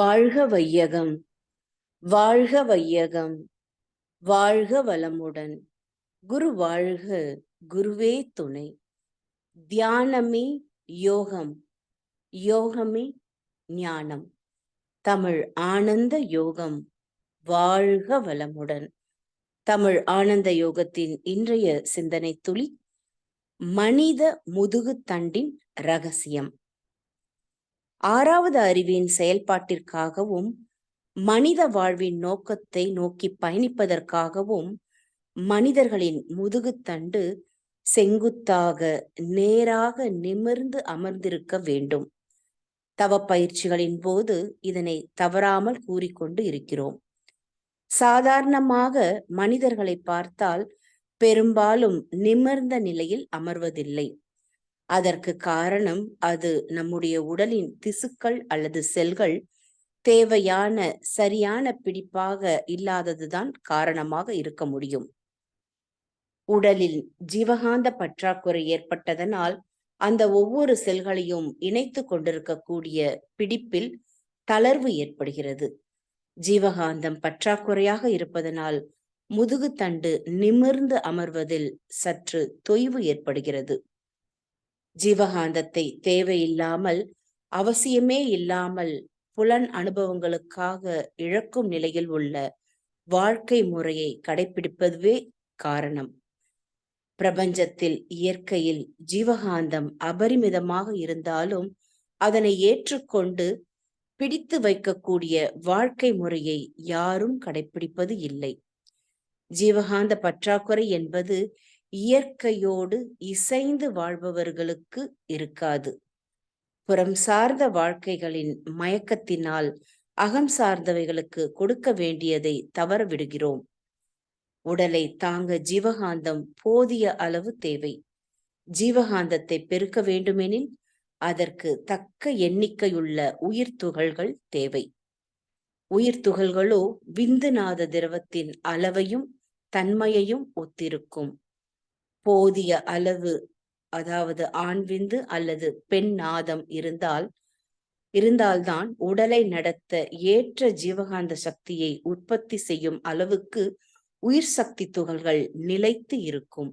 வாழ்க வையகம் வாழ்க வையகம் வாழ்க வளமுடன். குரு வாழ்க குருவே துணை. தியானமே யோகம் யோகமே ஞானம். தமிழ் ஆனந்த யோகம் வாழ்க வளமுடன். தமிழ் ஆனந்த யோகத்தின் இன்றைய சிந்தனை துளி மனித முதுகுத்தண்டின் ரகசியம். ஆறாவது அறிவின் செயல்பாட்டிற்காகவும் மனித வாழ்வின் நோக்கத்தை நோக்கி பயணிப்பதற்காகவும் மனிதர்களின் முதுகுத்தண்டு செங்குத்தாக நேராக நிமிர்ந்து அமர்ந்திருக்க வேண்டும். தவ பயிற்சிகளின் போது இதனை தவறாமல் கூறிக்கொண்டு இருக்கிறோம். சாதாரணமாக மனிதர்களை பார்த்தால் பெரும்பாலும் நிமிர்ந்த நிலையில் அமர்வதில்லை. அதற்கு காரணம் அது நம்முடைய உடலின் திசுக்கள் அல்லது செல்கள் தேவையான சரியான பிடிப்பாக இல்லாததுதான் காரணமாக இருக்க முடியும். உடலில் ஜீவகாந்த பற்றாக்குறை ஏற்பட்டதனால் அந்த ஒவ்வொரு செல்களையும் இணைத்து கொண்டிருக்கக்கூடிய பிடிப்பில் தளர்வு ஏற்படுகிறது. ஜீவகாந்தம் பற்றாக்குறையாக இருப்பதனால் முதுகுத்தண்டு நிமிர்ந்து அமர்வதில் சற்று தொய்வு ஏற்படுகிறது. ஜீவகாந்தத்தை தேவையில்லாமல் அவசியமே இல்லாமல் புலன் அனுபவங்களுக்காக இழக்கும் நிலையில் உள்ள வாழ்க்கை முறையை கடைபிடிப்பதுவே காரணம். பிரபஞ்சத்தில் இயற்கையில் ஜீவகாந்தம் அபரிமிதமாக இருந்தாலும் அதனை ஏற்றுக்கொண்டு பிடித்து வைக்கக்கூடிய வாழ்க்கை முறையை யாரும் கடைபிடிப்பது இல்லை. ஜீவகாந்த பற்றாக்குறை என்பது இயற்கையோடு இசைந்து வாழ்பவர்களுக்கு இருக்காது. புறம் சார்ந்த வாழ்க்கைகளின் மயக்கத்தினால் அகம் சார்ந்தவைகளுக்கு கொடுக்க வேண்டியதை தவற விடுகிறோம் உடலை தாங்க ஜீவகாந்தம் போதிய அளவு தேவை. ஜீவகாந்தத்தை பெருக்க வேண்டுமெனில் அதற்கு தக்க எண்ணிக்கையுள்ள உயிர் துகள்கள் தேவை. உயிர் துகள்களோ விந்துநாத திரவத்தின் அளவையும் தன்மையையும் ஒத்திருக்கும். போதிய அளவு அதாவது ஆண் விந்து அல்லது பெண் நாதம் இருந்தால் இருந்தால்தான் உடலை நடத்த ஏற்ற ஜீவகாந்த சக்தியை உற்பத்தி செய்யும் அளவுக்கு உயிர் சக்தி துகள்கள் நிலைத்து இருக்கும்.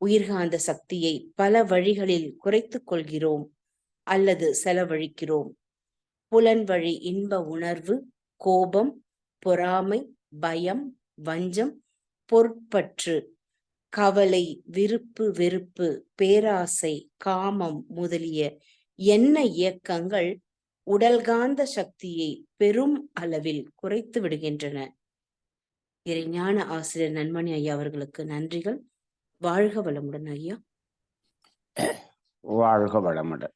உயிர்காந்த சக்தியை பல வழிகளில் குறைத்து கொள்கிறோம் அல்லது செலவழிக்கிறோம். புலன் வழி இன்ப உணர்வு கோபம் பொறாமை பயம் வஞ்சம் பொற்பற்று கவலை விருப்பு வெறுப்பு பேராசை காமம் முதலிய என்ன இயக்கங்கள் உடல்காந்த சக்தியை பெரும் அளவில் குறைத்து விடுகின்றன. இறைஞான ஆசிரியர் நன்மணி ஐயா அவர்களுக்கு நன்றிகள். வாழ்க வளமுடன் ஐயா. வாழ்க வளமுடன்.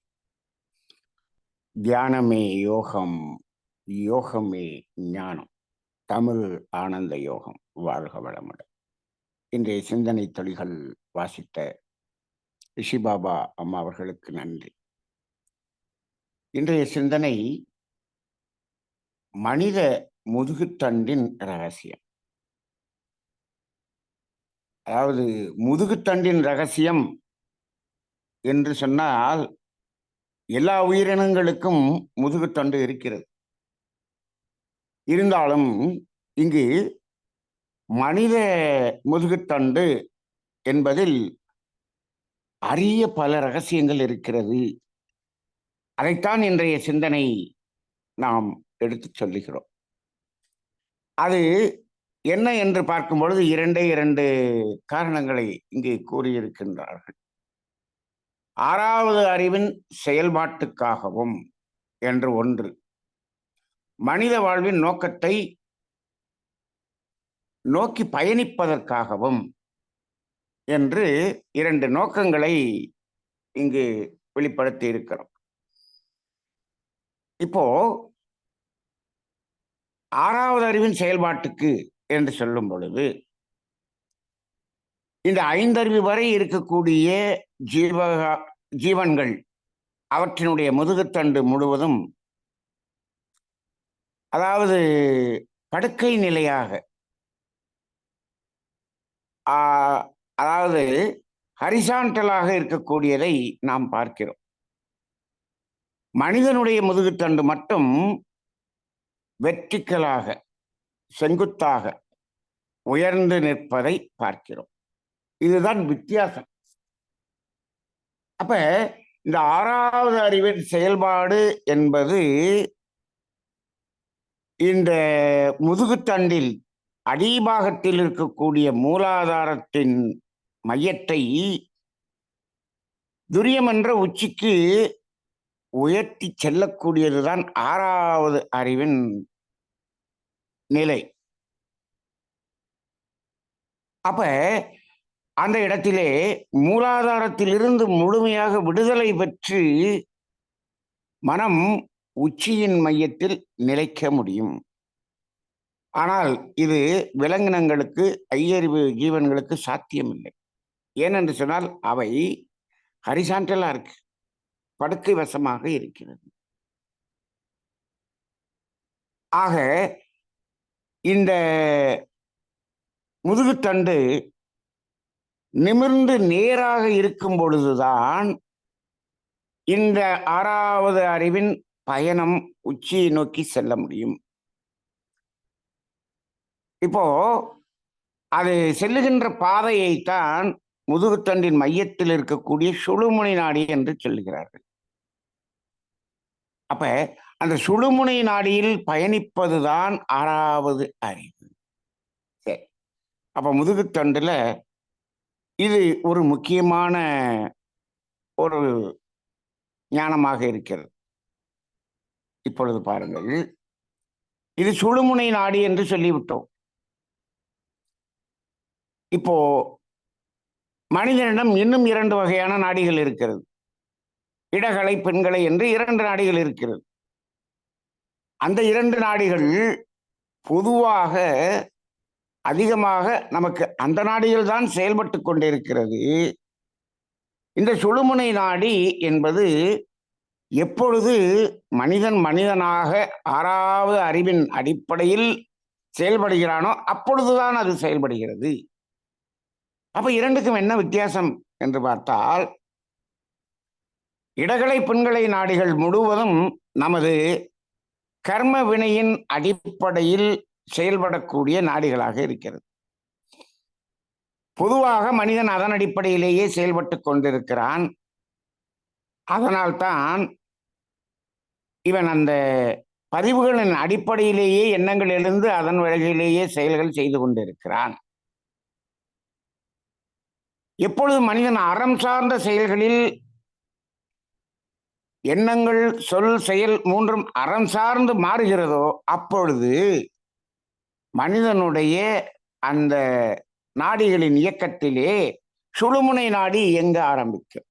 தியானமே யோகம் யோகமே ஞானம். தமிழ் ஆனந்த யோகம். வாழ்க வளமுடன். இன்றைய சிந்தனை தொழில்கள் வாசித்த ரிஷிபாபா அம்மா அவர்களுக்கு நன்றி. இன்றைய சிந்தனை மனித முதுகுத்தண்டின் ரகசியம். அதாவது முதுகுத்தண்டின் ரகசியம் என்று சொன்னால் எல்லா உயிரினங்களுக்கும் முதுகுத்தண்டு இருக்கிறது. இருந்தாலும் இங்கு மனித முதுகுத்தண்டு என்பதில் அரிய பல ரகசியங்கள் இருக்கிறது. அதைத்தான் இன்றைய சிந்தனை நாம் எடுத்து சொல்லுகிறோம். அது என்ன என்று பார்க்கும் பொழுது இரண்டே இரண்டு காரணங்களை இங்கே கூறியிருக்கின்றார்கள். ஆறாவது அறிவின் செயல்பாட்டுக்காகவும் என்று ஒன்று. மனித வாழ்வின் நோக்கத்தை நோக்கி பயணிப்பதற்காகவும் என்று இரண்டு நோக்கங்களை இங்கு வெளிப்படுத்தி இருக்கிறோம். இப்போ ஆறாவது அறிவின் செயல்பாட்டுக்கு என்று சொல்லும் பொழுது இந்த ஐந்தறிவு வரை இருக்கக்கூடிய ஜீவ ஜீவன்கள் அவற்றினுடைய முதுகுத்தண்டு முழுவதும் அதாவது படுக்கை நிலையாக அதாவது ஹரிசான்டலாக இருக்கக்கூடியதை நாம் பார்க்கிறோம். மனிதனுடைய முதுகுத்தண்டு மட்டும் வெற்றிக்கலாக செங்குத்தாக உயர்ந்து நிற்பதை பார்க்கிறோம். இதுதான் வித்தியாசம். அப்ப இந்த ஆறாவது அறிவின் செயல்பாடு என்பது இந்த முதுகுத்தண்டில் அடிபாகத்தில் இருக்கக்கூடிய மூலாதாரத்தின் மையத்தை துரியமன்ற உச்சிக்கு உயர்த்தி செல்லக்கூடியதுதான் ஆறாவது அறிவின் நிலை. அப்ப அந்த இடத்திலே மூலாதாரத்திலிருந்து முழுமையாக விடுதலை பெற்று மனம் உச்சியின் மையத்தில் நிலைக்க முடியும். ஆனால் இது விலங்கினங்களுக்கு ஐயறிவு ஜீவன்களுக்கு சாத்தியமில்லை. ஏனென்று சொன்னால் அவை ஹரிசாண்டலா இருக்கு. படுக்கை வசமாக இருக்கிறது. ஆக இந்த முதுகுத்தண்டு நிமிர்ந்து நேராக இருக்கும் பொழுதுதான் இந்த ஆறாவது அறிவின் பயணம் உச்சியை நோக்கி செல்ல முடியும். இப்போ அது செல்லுகின்ற பாதையைத்தான் முதுகுத்தண்டின் மையத்தில் இருக்கக்கூடிய சுழுமுனை நாடி என்று சொல்லுகிறார்கள். அப்ப அந்த சுழுமுனை நாடியில் பயணிப்பதுதான் ஆறாவது அறிவு. சரி. அப்ப முதுகுத்தண்டுல இது ஒரு முக்கியமான ஒரு ஞானமாக இருக்கிறது. இப்பொழுது பாருங்கள். இது சுழுமுனை நாடி என்று சொல்லிவிட்டோம். இப்போ மனிதனிடம் இன்னும் இரண்டு வகையான நாடிகள் இருக்கிறது. இடகலை பெண்களை என்று இரண்டு நாடிகள் இருக்கிறது. அந்த இரண்டு நாடிகள் பொதுவாக அதிகமாக நமக்கு அந்த நாடிகள் தான் செயல்பட்டு கொண்டிருக்கிறது. இந்த சுழுமுனை நாடி என்பது எப்பொழுது மனிதன் மனிதனாக ஆறாவது அறிவின் அடிப்படையில் செயல்படுகிறானோ அப்பொழுதுதான் அது செயல்படுகிறது. அப்ப இரண்டுக்கும் என்ன வித்தியாசம் என்று பார்த்தால் இடகலை பெண்களை நாடிகள் முழுவதும் நமது கர்ம வினையின் அடிப்படையில் செயல்படக்கூடிய நாடிகளாக இருக்கிறது. பொதுவாக மனிதன் அதன் அடிப்படையிலேயே செயல்பட்டு கொண்டிருக்கிறான். அதனால்தான் இவன் அந்த பதிவுகளின் அடிப்படையிலேயே எண்ணங்கள் எழுந்து அதன் வழியிலேயே செயல்கள் செய்து கொண்டிருக்கிறான். எப்பொழுது மனிதன் அறம் சார்ந்த செயல்களில் எண்ணங்கள் சொல் செயல் மூன்றும் அறம் சார்ந்து மாறுகிறதோ அப்பொழுது மனிதனுடைய அந்த நாடிகளின் இயக்கத்திலே சுழுமுனை நாடி இயங்க ஆரம்பிக்கும்.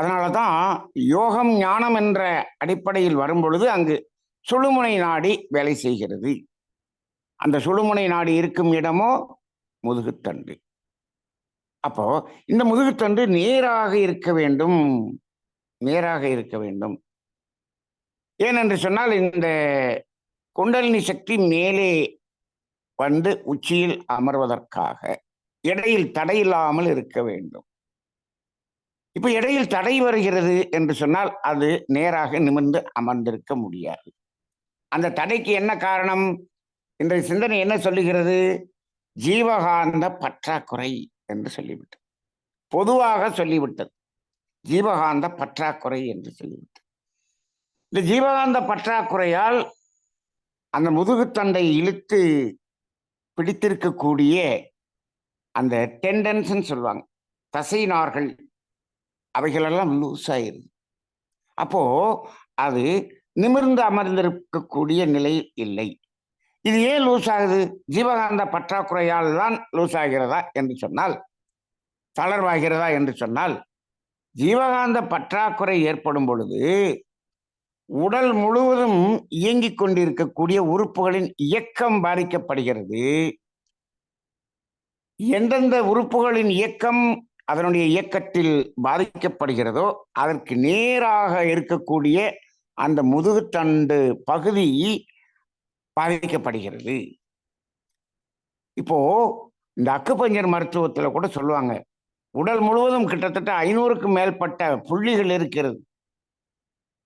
அதனாலதான் யோகம் ஞானம் என்ற அடிப்படையில் வரும்பொழுது அங்கு சுழுமுனை நாடி வேலை செய்கிறது. அந்த சுழுமுனை நாடி இருக்கும் இடமோ முதுகுத்தண்டு. அப்போ இந்த முதுகுத்தண்டு நேராக இருக்க வேண்டும். நேராக இருக்க வேண்டும். ஏனென்று சொன்னால் இந்த குண்டலினி சக்தி மேலே வந்து உச்சியில் அமர்வதற்காக இடையில் தடையில்லாமல் இருக்க வேண்டும். இப்ப இடையில் தடை வருகிறது என்று சொன்னால் அது நேராக நிமிர்ந்து அமர்ந்திருக்க முடியாது. அந்த தடைக்கு என்ன காரணம்? இன்றைய சிந்தனை என்ன சொல்லுகிறது? ஜீவகாந்த பற்றாக்குறை. என்று சொல்லிவிட்டது. பொதுவாக சொல்லிவிட்டது. ஜீவகாந்த பற்றாக்குறை என்று சொல்லிவிட்டது. இந்த ஜீவகாந்த பற்றாக்குறையால் அந்த முதுகுத்தண்டை இழுத்து பிடித்திருக்கக்கூடிய அந்த டெண்டன்ஸ்ன்னு சொல்லுவாங்க. தசை நார்கள் அவைகளெல்லாம் லூஸ் ஆயிருது அப்போ அது நிமிர்ந்து அமர்ந்திருக்கக்கூடிய நிலை இல்லை. இது ஏன் லூஸ் ஆகுது? ஜீவகாந்த பற்றாக்குறையால் தான் லூஸ் ஆகிறதா என்று சொன்னால் தளர்வாகிறதா என்று சொன்னால் ஜீவகாந்த பற்றாக்குறை ஏற்படும் பொழுது உடல் முழுவதும் இயங்கிக் கொண்டிருக்கக்கூடிய உறுப்புகளின் இயக்கம் பாதிக்கப்படுகிறது. எந்தெந்த உறுப்புகளின் இயக்கம் அதனுடைய இயக்கத்தில் பாதிக்கப்படுகிறதோ அதற்கு நேராக இருக்கக்கூடிய அந்த முதுகுத்தண்டு பகுதி பாதிக்கப்படுகிறது. இப்போ இந்த அக்குப்பஞ்சர் மருத்துவத்தில் கூட சொல்லுவாங்க உடல் முழுவதும் கிட்டத்தட்ட ஐநூறுக்கும் மேற்பட்ட புள்ளிகள் இருக்கிறது.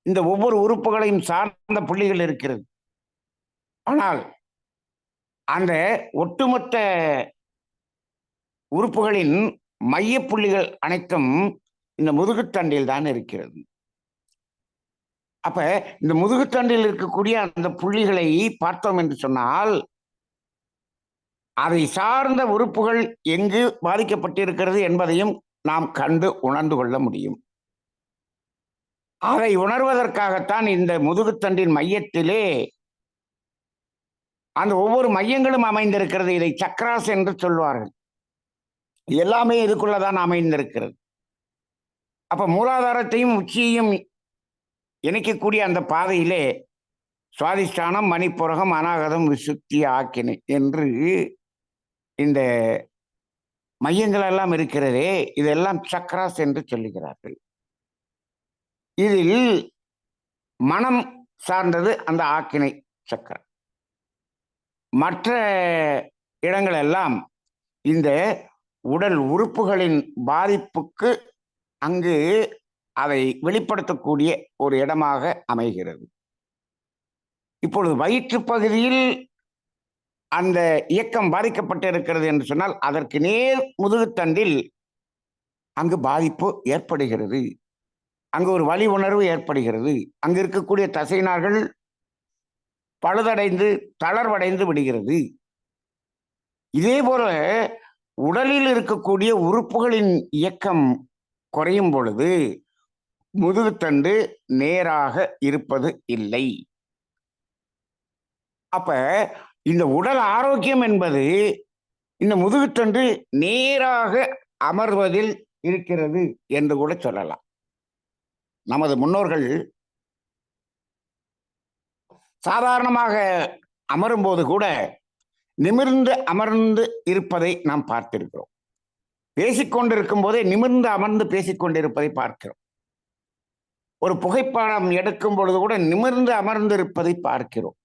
இந்த ஒவ்வொரு உறுப்புகளையும் சார்ந்த புள்ளிகள் இருக்கிறது. ஆனால் அந்த ஒட்டுமொத்த உறுப்புகளின் மைய புள்ளிகள் அனைத்தும் இந்த முதுகுத்தண்டில் தான் இருக்கிறது. அப்ப இந்த முதுகுத்தண்டில் இருக்கக்கூடிய அந்த புள்ளிகளை பார்த்தோம் என்று சொன்னால் அதை சார்ந்த உறுப்புகள் எங்கு பாதிக்கப்பட்டிருக்கிறது என்பதையும் நாம் கண்டு உணர்ந்து கொள்ள முடியும். அதை உணர்வதற்காகத்தான் இந்த முதுகுத்தண்டின் மையத்திலே அந்த ஒவ்வொரு மையங்களும் அமைந்திருக்கிறது. இதை சக்ராஸ் என்று சொல்வார்கள். எல்லாமே இதுக்குள்ளதான் அமைந்திருக்கிறது. அப்ப மூலாதாரத்தையும் உச்சியையும் இணைக்கக்கூடிய அந்த பாதையிலே சுவாதிஷ்டானம் மணிப்புரகம் அனாகதம் விசுத்தி ஆக்கினை என்று இந்த மையங்கள் எல்லாம் இருக்கிறதே இதெல்லாம் சக்கராஸ் என்று சொல்லுகிறார்கள். இதில் மனம் சார்ந்தது அந்த ஆக்கினை சக்கரம் மற்ற இடங்கள் எல்லாம் இந்த உடல் உறுப்புகளின் பாதிப்புக்கு அங்கு அதை வெளிப்படுத்தக்கூடிய ஒரு இடமாக அமைகிறது. இப்பொழுது வயிற்று பகுதியில் அந்த இயக்கம் பாதிக்கப்பட்டிருக்கிறது என்று சொன்னால் அதற்கு நேர் முதுகுத்தண்டில் அங்கு பாதிப்பு ஏற்படுகிறது. அங்கு ஒரு வலி உணர்வு ஏற்படுகிறது. அங்கு இருக்கக்கூடிய தசைநார்கள் பழுதடைந்து தளர்வடைந்து விடுகிறது. இதே போல உடலில் இருக்கக்கூடிய உறுப்புகளின் இயக்கம் குறையும் பொழுது முதுகுத்தண்டு நேராக இருப்பது இல்லை. அப்ப இந்த உடல் ஆரோக்கியம் என்பது இந்த முதுகுத்தண்டு நேராக அமர்வதில் இருக்கிறது என்று கூட சொல்லலாம். நமது முன்னோர்கள் சாதாரணமாக அமரும்போது கூட நிமிர்ந்து அமர்ந்து இருப்பதை நாம் பார்த்திருக்கிறோம். பேசிக்கொண்டிருக்கும் போதே நிமிர்ந்து அமர்ந்து பேசிக்கொண்டிருப்பதை பார்க்கிறோம். ஒரு புகைப்படம் எடுக்கும் பொழுது கூட நிமிர்ந்து அமர்ந்திருப்பதை பார்க்கிறோம்.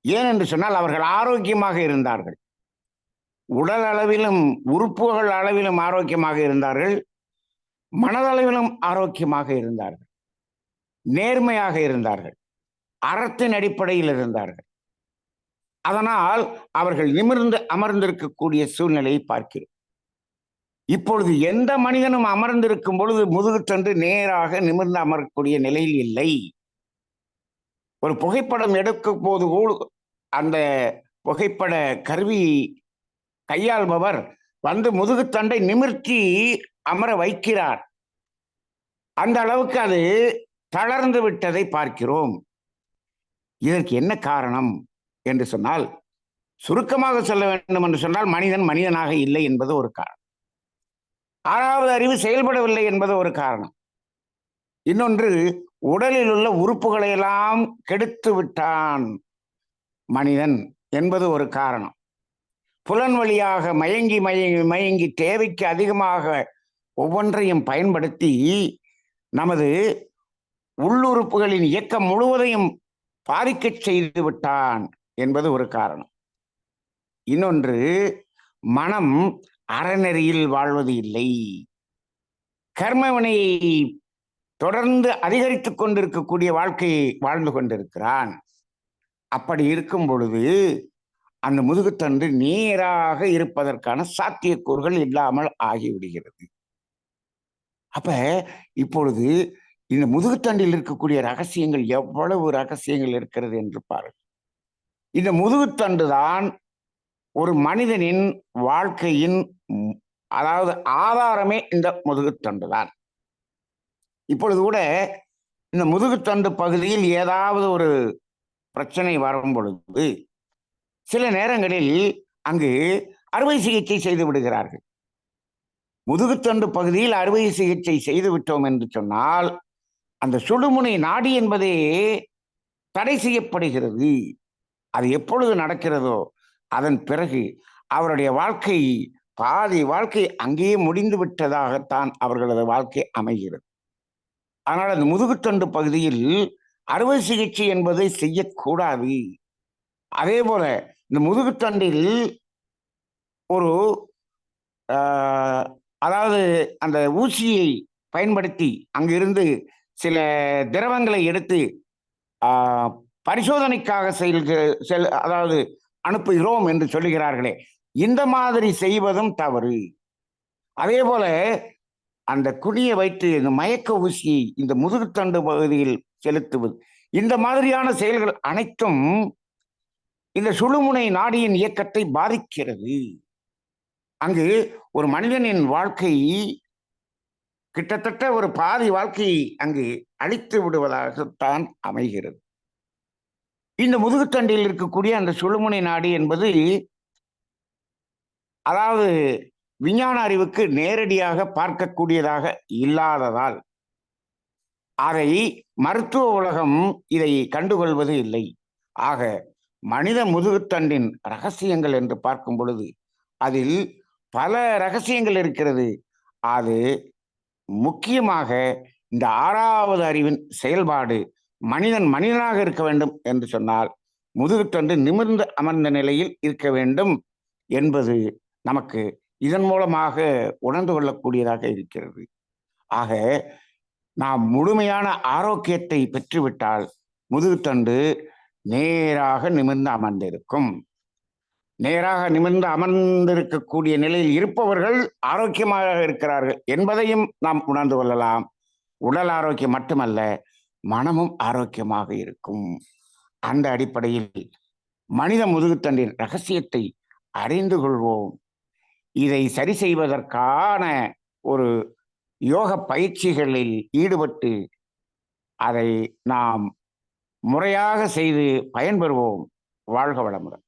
ஏன் என்று சொன்னால் அவர்கள் ஆரோக்கியமாக இருந்தார்கள். உடல் அளவிலும் உறுப்புகள் அளவிலும் ஆரோக்கியமாக இருந்தார்கள். மனதளவிலும் ஆரோக்கியமாக இருந்தார்கள். நேர்மையாக இருந்தார்கள். அறத்தின் அடிப்படையில் இருந்தார்கள். அதனால் அவர்கள் நிமிர்ந்து அமர்ந்திருக்கக்கூடிய சூழ்நிலையை பார்க்கிறோம். இப்பொழுது எந்த மனிதனும் அமர்ந்திருக்கும் பொழுது முதுகுத்தண்டு நேராக நிமிர்ந்து அமரக்கூடிய நிலையில் இல்லை. ஒரு புகைப்படம் எடுக்கும் போது கூட அந்த புகைப்பட கருவி கையாள்பவர் வந்து முதுகுத்தண்டை நிமிர்த்தி அமர வைக்கிறார். அந்த அளவுக்கு அது தளர்ந்து விட்டதை பார்க்கிறோம். இதற்கு என்ன காரணம் என்று சொன்னால் சுருக்கமாக சொல்ல வேண்டும் என்று சொன்னால் மனிதன் மனிதனாக இல்லை என்பது ஒரு காரணம். ஆறாவது அறிவு செயல்படவில்லை என்பது ஒரு காரணம். இன்னொன்று உடலில் உள்ள உறுப்புகளை எல்லாம் கெடுத்து விட்டான் மனிதன் என்பது ஒரு காரணம். புலன் வழியாக மயங்கி மயங்கி மயங்கி தேவைக்கு அதிகமாக ஒவ்வொன்றையும் பயன்படுத்தி நமது உள்ளுறுப்புகளின் இயக்கம் முழுவதையும் பாதிக்கச் செய்து விட்டான் என்பது ஒரு காரணம். இன்னொன்று மனம் அறநெறியில் வாழ்வது இல்லை. கர்மவினையை தொடர்ந்து அதிகரித்துக் கொண்டிருக்கக்கூடிய வாழ்க்கையை வாழ்ந்து கொண்டிருக்கிறான். அப்படி இருக்கும் பொழுது அந்த முதுகுத்தண்டு நேராக இருப்பதற்கான சாத்தியக்கூறுகள் இல்லாமல் ஆகிவிடுகிறது. அப்ப இப்பொழுது இந்த முதுகுத்தண்டில் இருக்கக்கூடிய ரகசியங்கள் எவ்வளவு ரகசியங்கள் இருக்கிறது என்று பாருங்கள். இந்த முதுகுத்தண்டு தான் ஒரு மனிதனின் வாழ்க்கையின் அதாவது ஆதாரமே இந்த முதுகுத்தண்டு தான். இப்பொழுது கூட இந்த முதுகுத்தண்டு பகுதியில் ஏதாவது ஒரு பிரச்சனை வரும் பொழுது சில நேரங்களில் அங்கு அறுவை சிகிச்சை செய்து விடுகிறார்கள். முதுகுத்தண்டு பகுதியில் அறுவை சிகிச்சை செய்து விட்டோம் என்று சொன்னால் அந்த சுடுமுனை நாடி என்பதே தடை செய்யப்படுகிறது. அது எப்பொழுது நடக்கிறதோ அதன் பிறகு அவருடைய வாழ்க்கை பாதி வாழ்க்கை அங்கேயே முடிந்து விட்டதாகத்தான் அவர்களது வாழ்க்கை அமைகிறது. ஆனால் அந்த முதுகுத்தண்டு பகுதியில் அறுவை சிகிச்சை என்பதை செய்யக்கூடாது. அதே போல இந்த முதுகுத்தண்டில் ஒரு அதாவது அந்த ஊசியை பயன்படுத்தி அங்கிருந்து சில திரவங்களை எடுத்து பரிசோதனைக்காக செல் செல் அதாவது அனுப்புகிறோம் என்று சொல்லுகிறார்களே. இந்த மாதிரி செய்வதும் தவறு. அதே போல அந்த குடியை வைத்து இந்த மயக்க ஊசியை இந்த முதுகுத்தண்டு பகுதியில் செலுத்துவது இந்த மாதிரியான செயல்கள் அனைத்தும் இந்த சுழுமுனை நாடியின் இயக்கத்தை பாதிக்கிறது. அங்கு ஒரு மனிதனின் வாழ்க்கை கிட்டத்தட்ட ஒரு பாதி வாழ்க்கையை அங்கு அழித்து விடுவதாகத்தான் அமைகிறது. இந்த முதுகுத்தண்டில் இருக்கக்கூடிய அந்த சுழுமுனை நாடி என்பது அதாவது விஞ்ஞான அறிவுக்கு நேரடியாக பார்க்கக்கூடியதாக இல்லாததால் அதை மருத்துவ உலகம் இதை கண்டுகொள்வது இல்லை. ஆக மனித முதுகுத்தண்டின் ரகசியங்கள் என்று பார்க்கும் பொழுது அதில் பல ரகசியங்கள் இருக்கிறது. அது முக்கியமாக இந்த ஆறாவது அறிவின் செயல்பாடு மனிதன் மனிதனாக இருக்க வேண்டும் என்று சொன்னால் முதுகுத்தண்டு நிமிர்ந்து அமர்ந்த நிலையில் இருக்க வேண்டும் என்பது நமக்கு இதன் மூலமாக உணர்ந்து கொள்ளக்கூடியதாக இருக்கிறது. ஆக நாம் முழுமையான ஆரோக்கியத்தை பெற்றுவிட்டால் முதுகுத்தண்டு நேராக நிமிர்ந்து அமர்ந்திருக்கும். நேராக நிமிர்ந்து அமர்ந்திருக்கக்கூடிய நிலையில் இருப்பவர்கள் ஆரோக்கியமாக இருக்கிறார்கள் என்பதையும் நாம் உணர்ந்து கொள்ளலாம். உடல் ஆரோக்கியம் மட்டுமல்ல மனமும் ஆரோக்கியமாக இருக்கும். அந்த அடிப்படையில் மனித முதுகுத்தண்டின் ரகசியத்தை அறிந்து கொள்வோம். இதை சரி செய்வதற்கான ஒரு யோக பயிற்சிகளில் ஈடுபட்டு அதை நாம் முறையாக செய்து பயன்பெறுவோம். வாழ்க வளமுடன்.